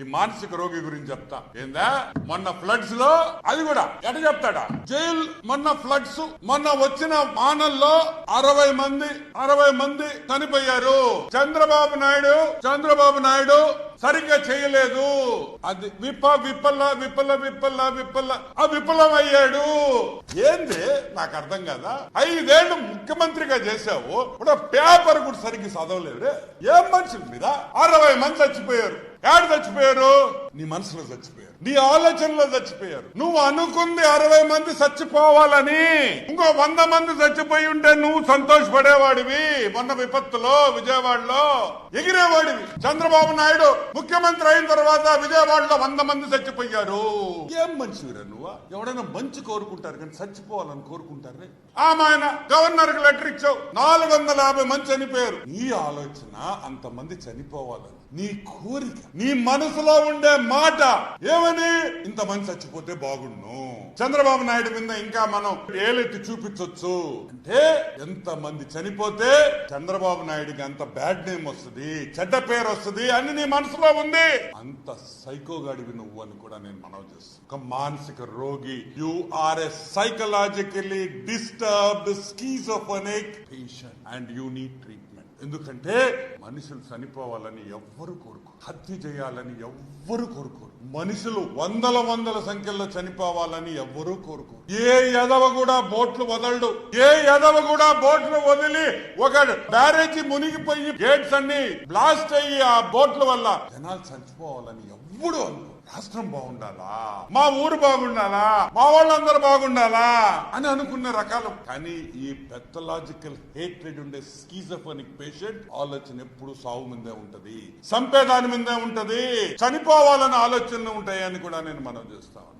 ఈ మానసిక రోగి గురించి చెప్తా. ఏందా? మొన్న ఫ్లడ్స్లో అది కూడా ఎట చెప్తాడా? జైల్ మొన్న ఫ్లడ్స్ మొన్న వచ్చిన మానల్లో అరవై మంది అరవై మంది చనిపోయారు. చంద్రబాబు నాయుడు చంద్రబాబు నాయుడు సరిగ్గా చేయలేదు. అది విప్ప విప్పల్ల విప్పల్ల విప్పల్ల విప్పల ఆ విఫలం అయ్యాడు ఏంది? నాకు అర్థం కదా? ఐదేళ్ళు ముఖ్యమంత్రిగా చేశావు ఇప్పుడు పేపర్ కూడా సరిగ్గా చదవలేదు ఏం మనుషుల మీద? అరవై మంది చచ్చిపోయారు. ఏడు చచ్చిపోయారు? నీ మనసులో చచ్చిపోయారు. నీ ఆలోచనలో చచ్చిపోయారు. నువ్వు అనుకుంది అరవై మంది చచ్చిపోవాలని. ఇంకో వంద మంది చచ్చిపోయి ఉంటే నువ్వు సంతోషపడేవాడివి. మొన్న విపత్తులో విజయవాడలో ఎగిరేవాడివి. చంద్రబాబు నాయుడు ముఖ్యమంత్రి అయిన తర్వాత విజయవాడలో వంద మంది చచ్చిపోయారు. ఏం మనిషివిరా నువ్వు? ఎవడైనా మంచి కోరుకుంటారు కానీ చచ్చిపోవాలని కోరుకుంటారు ఆమె ఆయన గవర్నర్కి లెటర్ ఇచ్చావు. నాలుగు వందల యాభై మంది చనిపోయారు. నీ ఆలోచన అంతమంది చనిపోవాలని. నీ కోరిక. నీ మనసులో ఉండే మాట ఏమని? ఇంతమంది చచ్చిపోతే బాగుండు. చంద్రబాబు నాయుడు మీద ఇంకా మనం ఏలెత్తి చూపించొచ్చు. అంటే ఎంత మంది చనిపోతే చంద్రబాబు నాయుడికి అంత బ్యాడ్ నేమ్ వస్తుంది చెడ్డ పేరు వస్తుంది అని నీ మనసులో ఉంది. అంత సైకోగాడివి నువ్వు అని కూడా నేను మనవి చేస్తాను. ఒక మానసిక రోగి. You are a psychologically disturbed schizophrenic patient and you need treatment ఎందుకంటే మనుషులు చనిపోవాలని ఎవ్వరు కోరుకు హత్య చేయాలని ఎవ్వరు కోరుకోరు. మనుషులు వందల వందల సంఖ్యలో చనిపోవాలని ఎవ్వరూ కోరుకోరు. ఏ ఎదవ కూడా బోట్లు వదలడు. ఏ ఎదవ కూడా బోట్లు వదిలి ఒక బ్యారేజీ మునిగిపోయి గేట్స్ అన్ని బ్లాస్ట్ అయ్యి ఆ బోట్ల వల్ల జనాలు చనిపోవాలని ఎవ్వడు అనుకోరు. రాష్ట్రం బాగుండాలా? మా ఊరు బాగుండాలా? మా వాళ్ళందరూ బాగుండాలా? అని అనుకున్న రకాలు. కానీ ఈ పెథలాజికల్ హేట్రెడ్ ఉండే స్కీజఫోనిక్ పేషెంట్ ఆలోచన ఎప్పుడు సావు మీదే ఉంటది. సంపేదాని మీదే ఉంటది. చనిపోవాలన్న ఆలోచనలు ఉంటాయని కూడా నేను మనం చేస్తాను